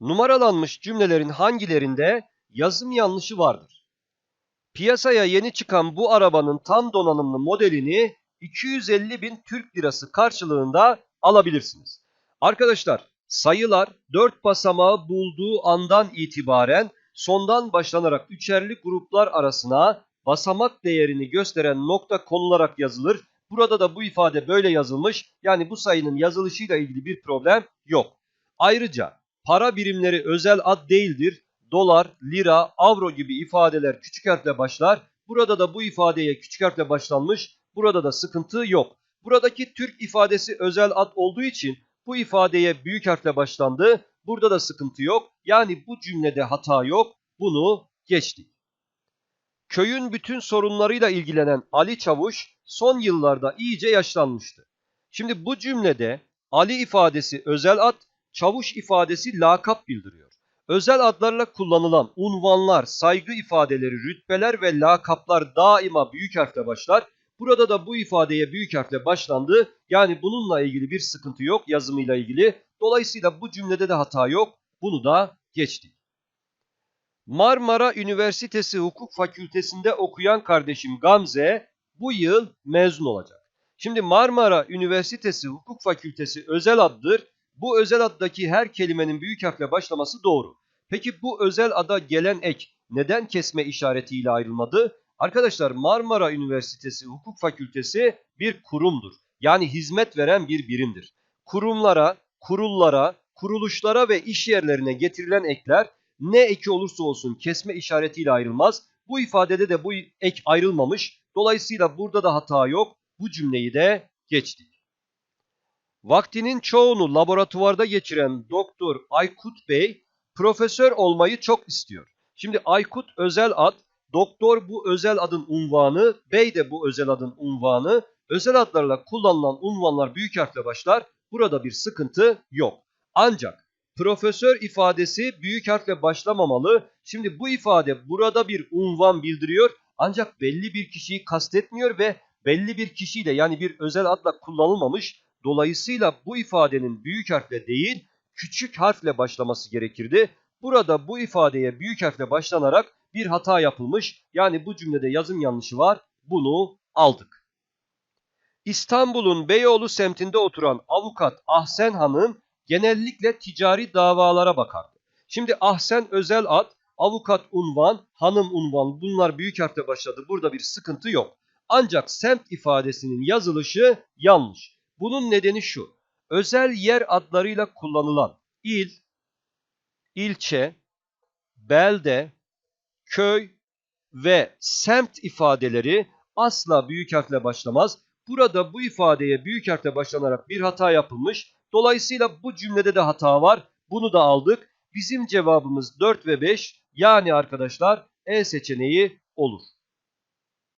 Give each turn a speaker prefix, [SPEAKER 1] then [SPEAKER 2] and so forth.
[SPEAKER 1] Numaralanmış cümlelerin hangilerinde yazım yanlışı vardır? Piyasaya yeni çıkan bu arabanın tam donanımlı modelini 250 bin Türk lirası karşılığında alabilirsiniz. Arkadaşlar sayılar 4 basamağı bulduğu andan itibaren sondan başlanarak üçerli gruplar arasına basamak değerini gösteren nokta konularak yazılır. Burada da bu ifade böyle yazılmış. Yani bu sayının yazılışıyla ilgili bir problem yok. Ayrıca para birimleri özel ad değildir. Dolar, lira, avro gibi ifadeler küçük harfle başlar. Burada da bu ifadeye küçük harfle başlanmış. Burada da sıkıntı yok. Buradaki Türk ifadesi özel ad olduğu için bu ifadeye büyük harfle başlandı. Burada da sıkıntı yok. Yani bu cümlede hata yok. Bunu geçtik. Köyün bütün sorunlarıyla ilgilenen Ali Çavuş son yıllarda iyice yaşlanmıştı. Şimdi bu cümlede Ali ifadesi özel ad, Çavuş ifadesi lakap bildiriyor. Özel adlarla kullanılan unvanlar, saygı ifadeleri, rütbeler ve lakaplar daima büyük harfle başlar. Burada da bu ifadeye büyük harfle başlandı. Yani bununla ilgili bir sıkıntı yok yazımıyla ilgili. Dolayısıyla bu cümlede de hata yok. Bunu da geçtik. Marmara Üniversitesi Hukuk Fakültesinde okuyan kardeşim Gamze bu yıl mezun olacak. Şimdi Marmara Üniversitesi Hukuk Fakültesi özel addır. Bu özel addaki her kelimenin büyük harfle başlaması doğru. Peki bu özel ada gelen ek neden kesme işaretiyle ayrılmadı? Arkadaşlar Marmara Üniversitesi Hukuk Fakültesi bir kurumdur. Yani hizmet veren bir birimdir. Kurumlara, kurullara, kuruluşlara ve iş yerlerine getirilen ekler ne eki olursa olsun kesme işaretiyle ayrılmaz. Bu ifadede de bu ek ayrılmamış. Dolayısıyla burada da hata yok. Bu cümleyi de geçtik. Vaktinin çoğunu laboratuvarda geçiren Doktor Aykut Bey profesör olmayı çok istiyor. Şimdi Aykut özel ad, doktor bu özel adın unvanı, bey de bu özel adın unvanı. Özel adlarla kullanılan unvanlar büyük harfle başlar. Burada bir sıkıntı yok. Ancak profesör ifadesi büyük harfle başlamamalı. Şimdi bu ifade burada bir unvan bildiriyor. Ancak belli bir kişiyi kastetmiyor ve belli bir kişiyle yani bir özel adla kullanılmamış. Dolayısıyla bu ifadenin büyük harfle değil küçük harfle başlaması gerekirdi. Burada bu ifadeye büyük harfle başlanarak bir hata yapılmış. Yani bu cümlede yazım yanlışı var. Bunu aldık. İstanbul'un Beyoğlu semtinde oturan avukat Ahsen Hanım genellikle ticari davalara bakardı. Şimdi Ahsen özel ad, avukat unvan, hanım unvan bunlar büyük harfle başladı. Burada bir sıkıntı yok. Ancak semt ifadesinin yazılışı yanlış. Bunun nedeni şu. Özel yer adlarıyla kullanılan il, ilçe, belde, köy ve semt ifadeleri asla büyük harfle başlamaz. Burada bu ifadeye büyük harfle başlanarak bir hata yapılmış. Dolayısıyla bu cümlede de hata var. Bunu da aldık. Bizim cevabımız 4 ve 5 yani arkadaşlar E seçeneği olur.